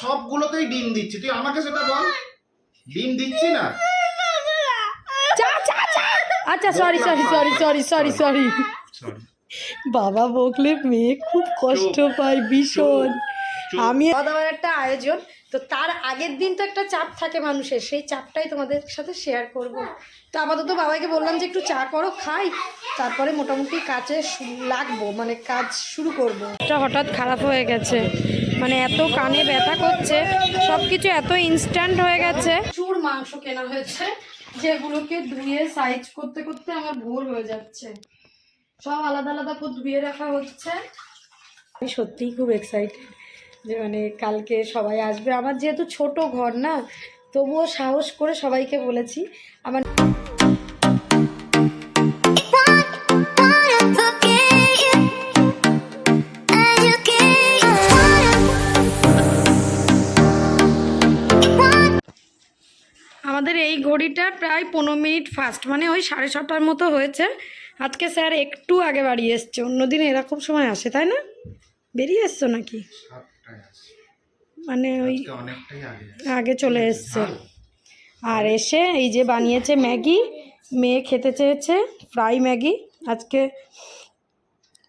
সবগুলোতেই ডিম দিচ্ছি। তুই আমাকে সেটা বল। ডিম দিচ্ছি না? চা চা চা। আচ্ছা sorry sorry sorry sorry sorry sorry বাবা বকলে মেয়ে খুব কষ্ট পায় ভীষণ। আমি খাওয়া একটা আয়োজন। তো তার আগের দিন তো একটা চাপ থাকে মানুষের। সেই চাপটাই তোমাদের সাথে শেয়ার করব। তো আপাতত বাবাকে বললাম যে একটু চা করো খাই। তারপরে মোটামুটি কাজে লাগবো মানে কাজ শুরু করব। এটা হঠাৎ খারাপ হয়ে গেছে। মানে এত কানে ব্যথা করছে সব কিছু এত ইনস্ট্যান্ট হয়ে গেছে। চুর মাংস কেনা হয়েছে যেগুলোকে ধুয়ে সাইজ করতে করতে আমার ভোর হয়ে যাচ্ছে। সব আলাদা আলাদা করে ধুয়ে রাখা হচ্ছে। আমি সত্যিই খুব এক্সাইটেড যে মানে কালকে সবাই আসবে। আমার যেহেতু ছোট ঘর না তবুও সাহস করে সবাইকে বলেছি। আমার এই ঘড়িটা প্রায় পনেরো মিনিট ফাস্ট মানে ওই সাড়ে ছটার মতো হয়েছে। আজকে স্যার একটু আগে বাড়ি এসছে অন্যদিন এরকম সময় আসে তাই না? বেরিয়ে এসছো নাকি? মানে ওই আগে আগে চলে এসছে। আর এসে এই যে বানিয়েছে ম্যাগি মেয়ে খেতে চেয়েছে ফ্রাই ম্যাগি। আজকে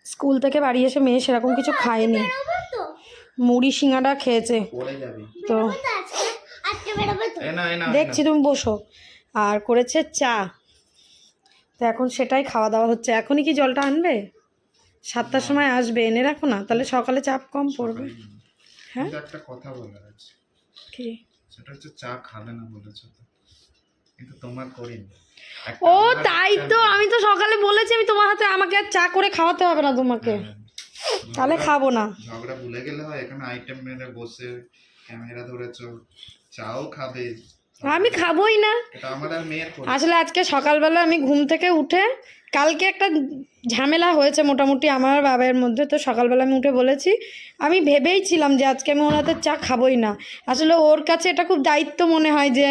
স্কুল থেকে বাড়ি এসে মেয়ে সেরকম কিছু খায়নি। মুড়ি সিঙ্গাটা খেয়েছে। তো দেখছি তুমি বসো। আর করেছে চা। তো এখন সেটাই খাওয়া দাওয়া হচ্ছে। এখনই কি জলটা আনবে? সাতটার সময় আসবে এনে রাখো না। তাহলে সকালে চাপ কম পড়বে। হ্যাঁ? একটা কথা বলার আছে। কি? সেটা হচ্ছে চা খাবে না বলেছ তো। কিন্তু তোমার করিনি। ও তাই তো। আমি তো সকালে বলেছি আমি তোমার হাতে আমাকে আর চা করে খাওয়াতে হবে না তোমাকে। তাহলে খাব না। ঝগড়া ভুলে গেলে হয় এখানে আইটেম মেরে বসে ক্যামেরা ধরেছো চাও খাবে? আমি খাবোই না। আসলে আজকে সকালবেলা আমি ঘুম থেকে উঠে কালকে একটা ঝামেলা হয়েছে মোটামুটি আমার বাবার মধ্যে তো সকালবেলা আমি উঠে বলেছি আমি ভেবেই ছিলাম যে আজকে আমি ওর হাতে চা খাবোই না। আসলে ওর কাছে এটা খুব দায়িত্ব মনে হয় যে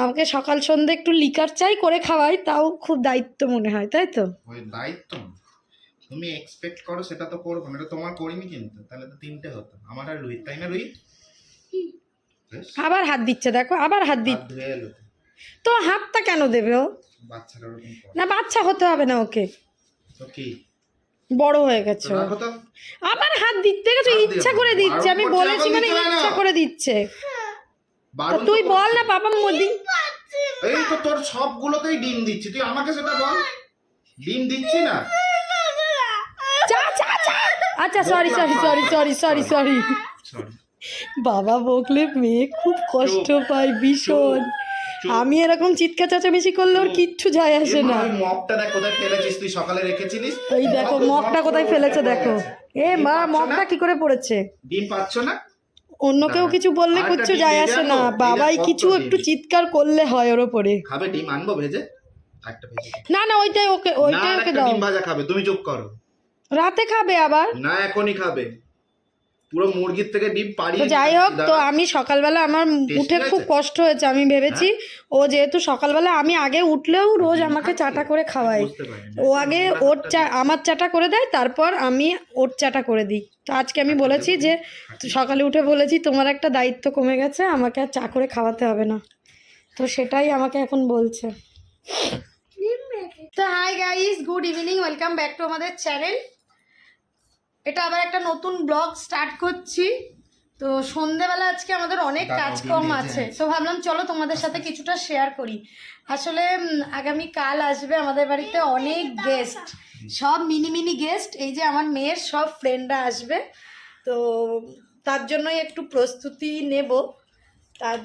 আমাকে সকাল সন্ধ্যে একটু লিকার চাই করে খাওয়াই তাও খুব দায়িত্ব মনে হয় তাই তো? দায়িত্ব তুমি এক্সপেক্ট করো সেটা তো করব না এটা তোমার করিনি কিন্তু তাহলে তো তিনটে হতো। আমার আর রোহিত তাই না রোহিত? আবার হাত দিচ্ছে দেখো আবার হাত দিচ্ছে। তো। হাতটা কেন দেবে ও? না বাচ্চা হতে হবে না ওকে। বড় হয়ে গেছে ও। আবার হাত দিতে গেছো ইচ্ছা করে দিচ্ছে আমি বলেছি মানে না। ইচ্ছা করে দিচ্ছে। তো তুই বল না বাবা মোদি। এই তো তোর সবগুলোতেই ডিম দিচ্ছি। তুই আমাকে সেটা বল। ডিম দিচ্ছি না? চা চা চা। আচ্ছা sorry sorry sorry sorry sorry sorry sorry বাবা বকলে মেয়ে খুব কষ্ট পায় ভীষণ। আমি এরকম চিৎকার চেঁচামেচি করলে ওর কিচ্ছু যায় আসে না। মগটা দেখ কোথায় ফেলেছিস তুই? সকালে রেখেছিলিস? ওই দেখো মগটা কোথায় ফেলেছে দেখো। এ মা মগটা কি করে পড়েছে? ডিম পাচ্ছ না? অন্য কেউ কিছু বললে কিচ্ছু যায় আসে না। বাবাই কিছু একটু চিৎকার করলে হয় ওর ওপরে। খাবে ডিম আনব ভেজে। না না ওইটাই ওকে ওইটাই ওকে দাও। ডিম ভাজা খাবে তুমি চুপ করো। রাতে খাবে আবার? না এখনই খাবে। পুরো মুরগির থেকে ডিম পাড়িয়ে যাই হোক তো আমি সকালবেলা আমার উঠে খুব কষ্ট হয়েছে আমি ভেবেছি ও যেহেতু সকালবেলা আমি আগে উঠলেও রোজ আমাকে চাটা করে খাওয়ায়। পারিনি। ও আগে ওর চা আমার চাটা করে দেয় তারপর আমি ওর চাটা করে দিই। তো আজকে আমি বলেছি যে সকালে উঠে বলেছি তোমার একটা দায়িত্ব কমে গেছে আমাকে আর চা করে খাওয়াতে হবে না। তো সেটাই আমাকে এখন বলছে। তো hi guys good evening welcome back to আমাদের চ্যানেল এটা আবার একটা নতুন ব্লগ স্টার্ট করছি। তো সন্ধেবেলা আজকে আমাদের অনেক কাজকর্ম আছে। তো ভাবলাম চলো তোমাদের সাথে কিছুটা শেয়ার করি। আসলে আগামী কাল আসবে আমাদের বাড়িতে অনেক গেস্ট সব মিনি মিনি গেস্ট এই যে আমার মেয়ের সব ফ্রেন্ডরা আসবে। তো তার জন্যই একটু প্রস্তুতি নেব। তার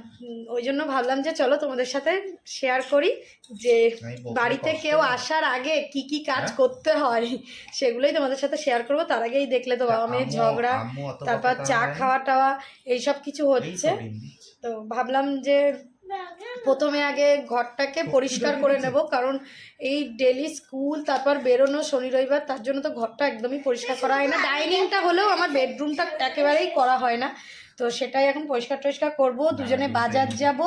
ওই জন্য ভাবলাম যে চলো তোমাদের সাথে শেয়ার করি যে বাড়িতে কেউ আসার আগে কি কি কাজ হ্যাঁ? করতে হয় সেগুলোই তোমাদের সাথে শেয়ার করব। তার আগেই দেখলে তো বাবা মেয়ের ঝগড়া তারপর চা খাওয়া টাওয়া এইসব কিছু হচ্ছে। তো ভাবলাম যে প্রথমে আগে ঘরটাকে পরিষ্কার করে নেব কারণ এই ডেলি স্কুল তারপর বেরোনো শনি রবিবার তার জন্য তো ঘরটা একদমই পরিষ্কার করা হয় না। ডাইনিংটা হলেও আমার বেডরুমটা একেবারেই করা হয় না। তো সেটাই এখন পরিষ্কার টরিষ্কার করব দুজনে বাজার যাব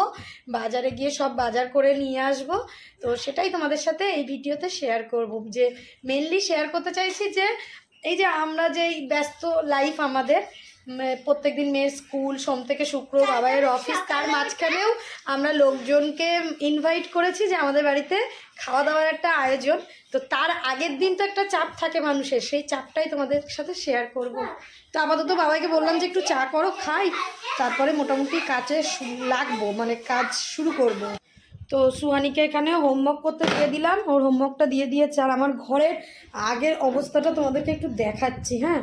বাজারে গিয়ে সব বাজার করে নিয়ে আসব। তো সেটাই তোমাদের সাথে এই ভিডিওতে শেয়ার করব যে মেনলি শেয়ার করতে চাইছি যে এই যে আমরা যে এই ব্যস্ত লাইফ আমাদের প্রত্যেক দিন মেয়ের স্কুল সোম থেকে শুক্র বাবাইয়ের অফিস তার মাঝখানেও আমরা লোকজনকে ইনভাইট করেছি যে আমাদের বাড়িতে খাওয়া দাওয়ার একটা আয়োজন। তো তার আগের দিন তো একটা চাপ থাকে মানুষের সেই চাপটাই তোমাদের সাথে শেয়ার করব। তো আপাতত বাবাইকে বললাম যে একটু চা করো খাই। তারপরে মোটামুটি কাজে লাগবো মানে কাজ শুরু করব। তো সুহানিকে এখানে হোমওয়ার্ক করতে দিয়ে দিলাম। ওর হোমওয়ার্কটা দিয়ে দিয়েছে আর আমার ঘরের আগের অবস্থাটা তোমাদেরকে একটু দেখাচ্ছি হ্যাঁ?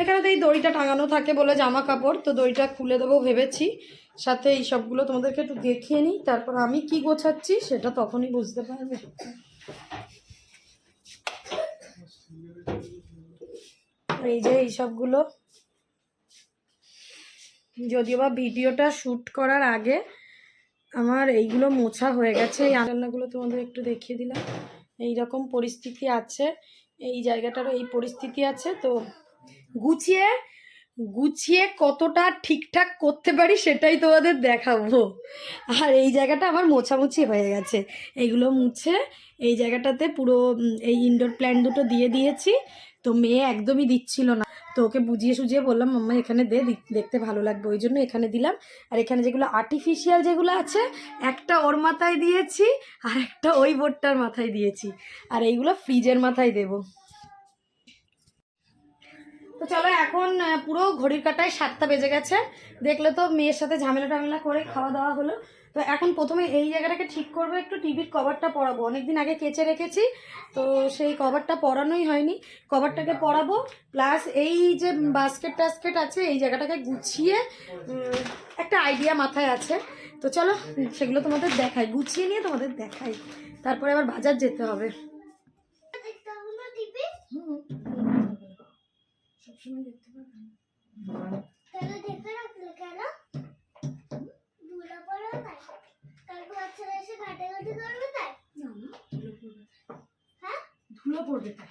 এখানে তো এই দড়িটা টাঙানো থাকে বলে জামা কাপড়, তো দড়িটা খুলে দেবো ভেবেছি। সাথে এই সবগুলো তোমাদেরকে একটু দেখিয়ে নিই, তারপর আমি কি গোছাচ্ছি সেটা তখনই বুঝতে পারবে। এই যে এই সবগুলো। যদিও বা ভিডিওটা শ্যুট করার আগে আমার এইগুলো মোছা হয়ে গেছে, এই রান্নাগুলো তোমাদের একটু দেখিয়ে দিলাম। এই রকম পরিস্থিতি আছে, এই জায়গাটারও এই পরিস্থিতি আছে, তো গুছিয়ে গুছিয়ে কতটা ঠিকঠাক করতে পারি সেটাই তোমাদের দেখাবো। আর এই জায়গাটা আমার মোছামুছি হয়ে গেছে। এইগুলো মুছে এই জায়গাটাতে পুরো এই ইনডোর প্ল্যান্ট দুটো দিয়ে দিয়েছি। তো মেয়ে একদমই দিচ্ছিল না। তো ওকে বুঝিয়ে সুঝিয়ে বললাম মাম্মা এখানে দে দেখতে ভালো লাগবে। ওই জন্য এখানে দিলাম। আর এখানে যেগুলো আর্টিফিশিয়াল যেগুলো আছে, একটা ওর মাথায় দিয়েছি আর একটা ওই বোর্ডটার মাথায় দিয়েছি। আর এইগুলো ফ্রিজের মাথায় দেবো। তো চলো এখন পুরো ঘড়ির কাটায় সাতটা বেজে গেছে। দেখলে তো মেয়ের সাথে ঝামেলা টামেলা করে খাওয়া দাওয়া হলো। তো এখন প্রথমে এই জায়গাটাকে ঠিক করব, একটু টিভির কভারটা পরাবো। অনেকদিন আগে কেচে রেখেছি, তো সেই কভারটা পরানোই হয়নি। কভারটাকে পরাবো, প্লাস এই যে বাস্কেট টাস্কেট আছে, এই জায়গাটাকে গুছিয়ে একটা আইডিয়া মাথায় আছে। তো চলো, সেগুলো তোমাদের দেখাই, গুছিয়ে নিয়ে তোমাদের দেখাই। তারপরে আবার বাজার যেতে হবে। সবসময় দেখতে পাবে। না। তাহলে দেখতে রাখলে কেন? পড়ে তাই। কালকে বাচ্চারা এসে ঘাটাঘাটি করবে তাই? না, না, ধুলো পড়বে। তাই। হ্যাঁ? ধুলো পড়বে তাই।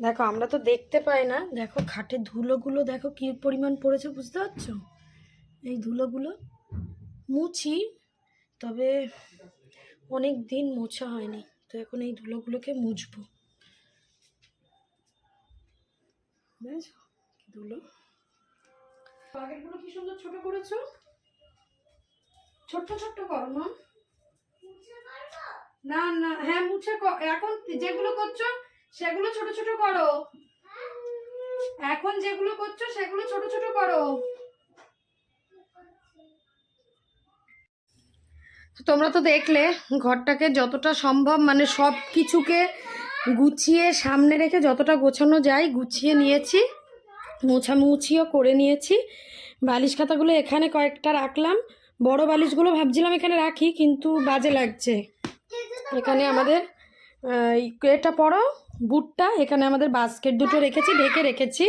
দেখো আমরা তো দেখতে পাই না। দেখো খাটে ধুলোগুলো দেখো কি পরিমাণ পড়েছে বুঝতে পারছ? এই ধুলোগুলো মুছি তবে অনেক দিন মোছা হয়নি। তো এখন এই ধুলোগুলোকে মুছবো। ধুলো? বাকেটগুলো কি সুন্দর ছোট করেছ? ছোট্ট ছোট্ট করো পারব? না না হ্যাঁ মুছে ক- এখন যেগুলো করছ সেগুলো ছোট ছোট করো। এখন যেগুলো করছ সেগুলো ছোট ছোট করো। তোমরা তো দেখলে, ঘরটাকে যতটা সম্ভব মানে সব কিছুকে গুছিয়ে সামনে রেখে যতটা গোছানো যায় গুছিয়ে নিয়েছি। মোছামুছিও করে নিয়েছি। বালিশ খাতাগুলো এখানে কয়েকটা রাখলাম। বড় বালিশগুলো ভাবছিলাম এখানে রাখি, কিন্তু বাজে লাগছে। এখানে আমাদের এটা পড়ো, বুটটা। এখানে আমাদের বাস্কেট দুটো রেখেছি, ঢেকে রেখেছি।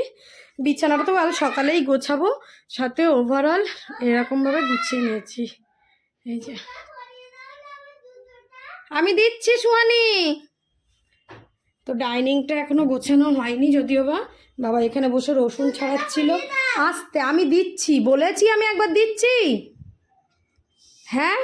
বিছানাটা তো কাল সকালেই গোছাবো। সাথে ওভারঅল এরকমভাবে গুছিয়ে নিয়েছি। এই যে। আমি দিচ্ছি, সুহানি। তো ডাইনিংটা এখনও গোছানো হয়নি যদিও বা। বাবা এখানে বসে রসুন ছাড়াচ্ছিল। আস্তে, আমি দিচ্ছি, বলেছি আমি একবার দিচ্ছি। হ্যাঁ?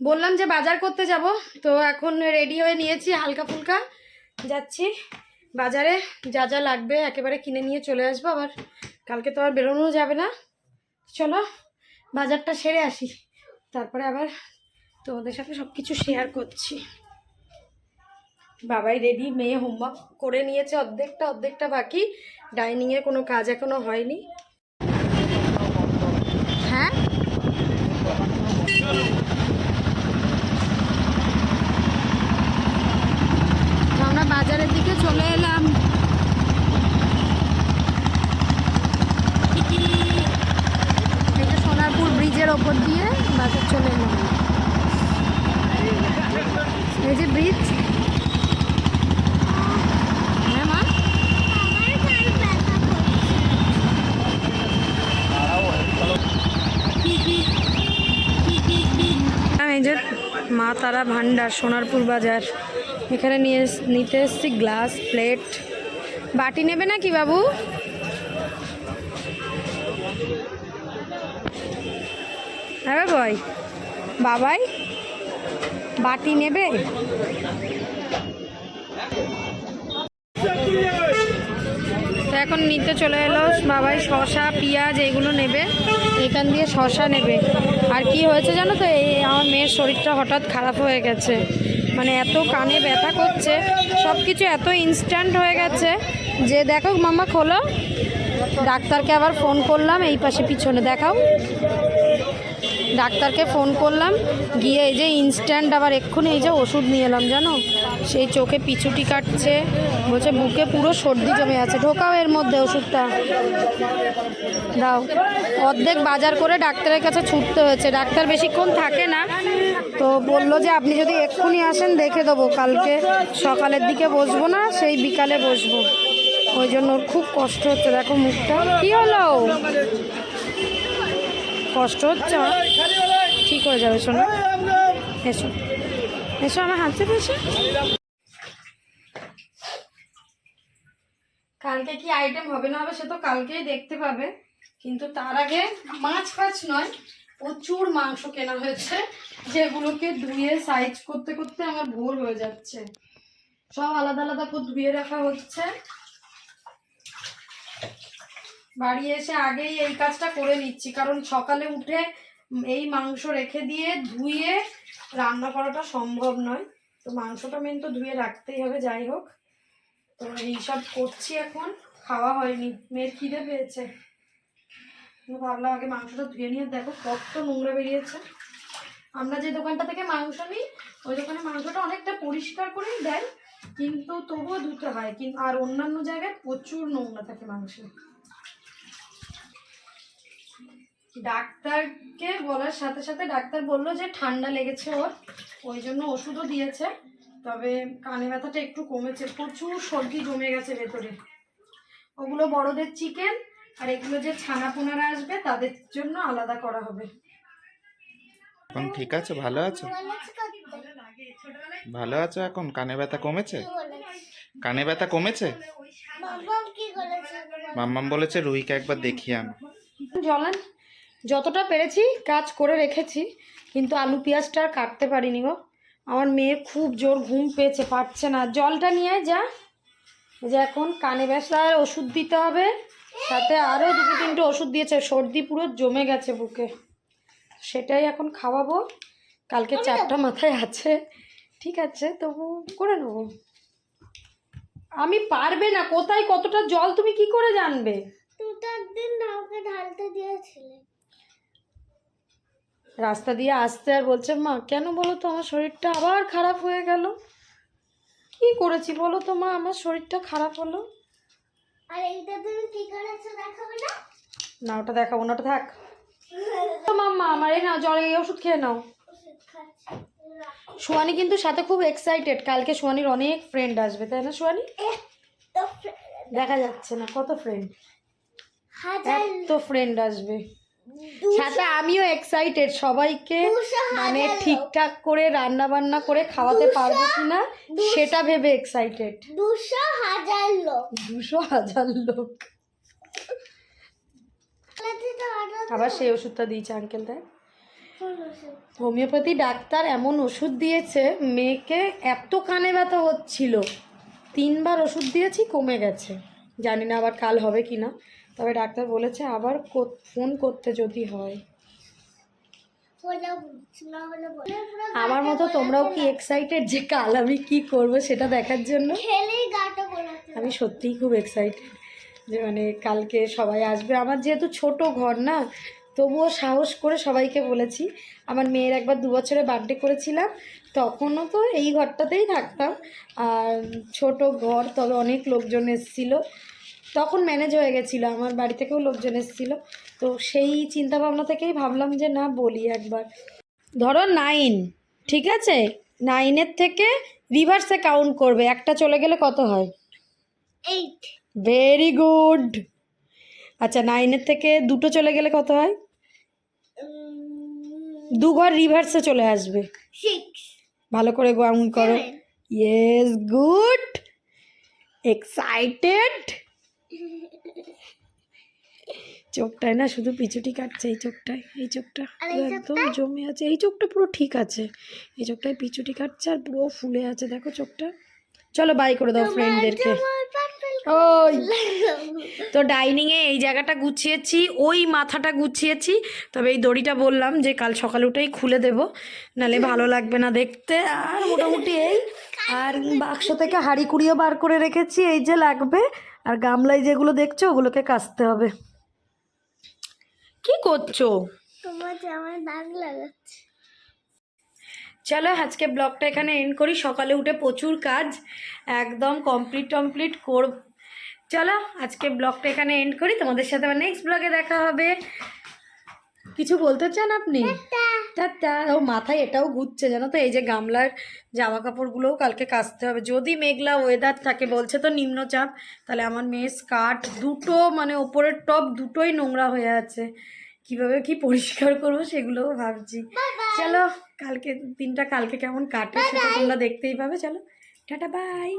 বললাম যে বাজার করতে যাব, তো এখন রেডি হয়ে নিয়েছি হালকা ফুলকা। যাচ্ছি বাজারে, যা যা লাগবে একেবারে কিনে নিয়ে চলে আসব আবার। কালকে তো আর বেরোনো যাবে না। চলো বাজারটা সেরে আসি। তারপরে আবার তোমাদের সাথে সব কিছু শেয়ার করছি। বাবাই রেডি মেয়ে হোমওয়ার্ক করে নিয়েছে, অর্ধেকটা অর্ধেকটা বাকি। ডাইনিংয়ে কোনো কাজ এখনও হয়নি হ্যাঁ তো আমরা বাজারের দিকে চলে এলাম এই যে সোনারপুর ব্রিজের ওপর দিয়ে বাজার চলে এলাম এই যে ব্রিজ হ্যাঁ এই যে মা তারা ভান্ডার, সোনারপুর বাজার। এখানে নিয়ে নিতে এসছি গ্লাস প্লেট বাটি নেবে নাকি বাবু? হ্যাঁ ভাই। বাবাই? বাটি নেবে? তো এখন নিতে চলে এলো বাবাই শশা পেঁয়াজ এগুলো নেবে। এখান দিয়ে শশা নেবে। আর কি হয়েছে জানো তো? এই আমার মেয়ের শরীরটা হঠাৎ খারাপ হয়ে গেছে। মানে এত কানে ব্যথা করছে। সব কিছু এত ইনস্ট্যান্ট হয়ে গেছে যে দেখো মামা খোলো। ডাক্তারকে আবার ফোন করলাম, এই পাশে পিছনে দেখাও। ডাক্তারকে ফোন করলাম, গিয়ে এই যে ইনস্ট্যান্ট আবার এক্ষুনি এই যে ওষুধ নিয়ে এলাম, জানো? সেই চোখে পিছুটি কাটছে, বলছে বুকে পুরো সর্দি জমে আছে, ঢোকাও এর মধ্যে ওষুধটা। দাও। অর্ধেক বাজার করে ডাক্তারের কাছে ছুটতে হয়েছে। ডাক্তার বেশিক্ষণ থাকে না, তো বলল যে আপনি যদি এক্ষুনি আসেন, দেখে দেবো। কালকে সকালের দিকে বসবো না, সেই বিকালে বসবো। ওই জন্য ওর খুব কষ্ট হচ্ছে। দেখো মুখটা। কি হলো? কষ্ট হচ্ছে? ঠিক হয়ে যাবে, শোনো। এসো। এসো, আমার হাতে বসে কালকে কি আইটেম হবে না হবে সে তো কালকেই দেখতে পাবে, কিন্তু তার আগে মাছ ফাছ নয়, প্রচুর মাংস কেনা হয়েছে, যেগুলোকে ধুয়ে সাইজ করতে করতে আমার ভোর হয়ে যাচ্ছে। সব আলাদা আলাদা করে ধুয়ে রাখা হচ্ছে। বাড়ি এসে আগেই এই কাজটা করে নিচ্ছি, কারণ সকালে উঠে এই মাংস রেখে দিয়ে ধুয়ে রান্না করাটা সম্ভব নয়। তো মাংসটা মেন তো ধুয়ে রাখতেই হবে, যাই হোক। তো এইসব করছি এখন, খাওয়া হয়নি। মেয়ের খিদে পেয়েছে। ভাবলাম আগে মাংসটা ধুয়ে নিয়ে দেখো কত নোংরা বেরিয়েছে। আমরা যে দোকানটা থেকে মাংস নিই, ওই দোকানে মাংসটা অনেকটা পরিষ্কার করেই দেয়, কিন্তু তবুও ধুতে হয়। কিন্তু আর অন্যান্য জায়গায় প্রচুর নোংরা থাকে মাংসে ডাক্তারকে বলার সাথে সাথে ডাক্তার বলল যে ঠান্ডা লেগেছে ওর ওই জন্য ওষুধও দিয়েছে। তবে কানে ব্যথাটা একটু কমেছে প্রচুর সর্দি জমে গেছে ভেতরে। ওগুলো বড়দের চিকেন আর এগুলো যে ছানা পোনারা আসবে তাদের জন্য আলাদা করা হবে। এখন ঠিক আছে ভালো আছো? ভালো আছো এখন? কানে ব্যথা কমেছে? কানে ব্যথা কমেছে? মাম্মাম মাম্মাম বলেছে রুহিকে একবার দেখিয়ে আনো। জলান? যতটা পেরেছি কাজ করে রেখেছি কিন্তু আলু পেঁয়াজটা আর কাটতে পারিনি গো। আমার মেয়ে খুব জোর ঘুম পেয়েছে পারছে না। জলটা নিয়ে যা। যে এখন কানে ব্যথার ওষুধ দিতে হবে। সাথে আরও দুটো তিনটে ওষুধ দিয়েছে সর্দি পুরো জমে গেছে বুকে। সেটাই এখন খাওয়াবো। কালকে চারটা মাথায় আছে। ঠিক আছে তবু করে নেব। আমি পারবে না কোথায় কতটা জল তুমি কি করে জানবে? তুমি তো একদিন আমাকে ঢালতে দিয়েছিলে। রাস্তা দিয়ে আসতে আর বলছে মা কেন বলো তো আমার শরীরটা আবার খারাপ হয়ে গেল? কি করেছি বলো তো মা আমার শরীরটা খারাপ হলো? আর এইটা তুমি কি করেছ দেখাবে না? না ওটা দেখাবো না ওটা থাক। তো মাম্মা আমার এই নাও জলে এই ওষুধ খেয়ে নাও। সোয়ানি কিন্তু সাথে খুব এক্সাইটেড কালকে সোয়ানির অনেক ফ্রেন্ড আসবে তাই না সোয়ানি? দেখা যাচ্ছে না কত ফ্রেন্ড এত ফ্রেন্ড আসবে। সাথে আমিও এক্সাইটেড সবাইকে মানে ঠিকঠাক করে রান্না বান্না করে খাওয়াতে পারব কিনা সেটা ভেবে এক্সাইটেড দুশো হাজার লোক। দুশো হাজার লোক। আবার সেই ওষুধটা দিয়েছে আঙ্কেল দেয়। হোমিওপ্যাথি ডাক্তার এমন ওষুধ দিয়েছে মেয়েকে এত কানে ব্যথা হচ্ছিল তিনবার ওষুধ দিয়েছি কমে গেছে। জানি না আবার কাল হবে কি না তবে ডাক্তার বলেছে আবার ফোন করতে যদি হয়। আমার মতো তোমরাও কি এক্সাইটেড যে কাল আমি কি করব সেটা দেখার জন্য? আমি সত্যিই খুব এক্সাইটেড যে মানে কালকে সবাই আসবে। আমার যেহেতু ছোট ঘর না তবুও সাহস করে সবাইকে বলেছি। আমার মেয়ের একবার দু বছরে বার্থডে করেছিলাম তখনও তো এই ঘরটাতেই থাকতাম। আর ছোট ঘর তবে অনেক লোকজন এসেছিল। তখন ম্যানেজ হয়ে গেছিল আমার বাড়ি থেকেও লোকজন এসেছিল। তো সেই চিন্তা ভাবনা থেকেই ভাবলাম যে না বলি একবার। ধরো নাইন ঠিক আছে? নাইনের থেকে রিভার্সে কাউন্ট করবে একটা চলে গেলে কত হয়? এইট ভেরি গুড আচ্ছা নাইনের থেকে দুটো চলে গেলে কত হয়? দু ঘর রিভার্সে চলে আসবে। ভালো করে কাউন্ট করো। ইয়েস গুড এক্সাইটেড চোখটায় না শুধু পিছুটি কাটছে এই চোখটায় এই চোখটা একদম জমে আছে এই চোখটা পুরো ঠিক আছে। এই চোখটায় পিছুটি কাটছে আর পুরো ফুলে আছে দেখো চোখটা। চলো বাই করে দাও ফ্রেন্ডদেরকে ওই। তো ডাইনিংয়ে এই জায়গাটা গুছিয়েছি ওই মাথাটা গুছিয়েছি। তবে এই দড়িটা বললাম যে কাল সকাল উঠেই খুলে দেব নালে ভালো লাগবে না দেখতে। আর মোটামুটি এই আর বাক্স থেকে হাঁড়ি কুড়িও বার করে রেখেছি এই যে লাগবে। আর গামলায় যেগুলো দেখছ ওগুলোকে কাচতে হবে। কি করছ? তোমার জামায় দাগ লাগাচ্ছে। চলো আজকে ব্লগটা এখানে এন্ড করি। সকালে উঠে প্রচুর কাজ একদম কমপ্লিট টমপ্লিট করব। চলো আজকে ব্লগটা এখানে এন্ড করি। তোমাদের সাথে আবার নেক্সট ব্লগে দেখা হবে। কিছু বলতে চান আপনি? টাটা। ও মাথায় এটাও ঘুরছে জানো তো? এই যে গামলার জামা কাপড়গুলোও কালকে কাচতে হবে। যদি মেঘলা ওয়েদার থাকে বলছে তো নিম্নচাপ তাহলে আমার মেয়ের স্কার্ট দুটো মানে ওপরের টপ দুটোই নোংরা হয়ে আছে। কীভাবে কি পরিষ্কার করব সেগুলোও ভাবছি। চলো কালকে দিনটা কালকে কেমন কাটে সেটা তোমরা দেখতেই পাবে। চলো টাটা বাই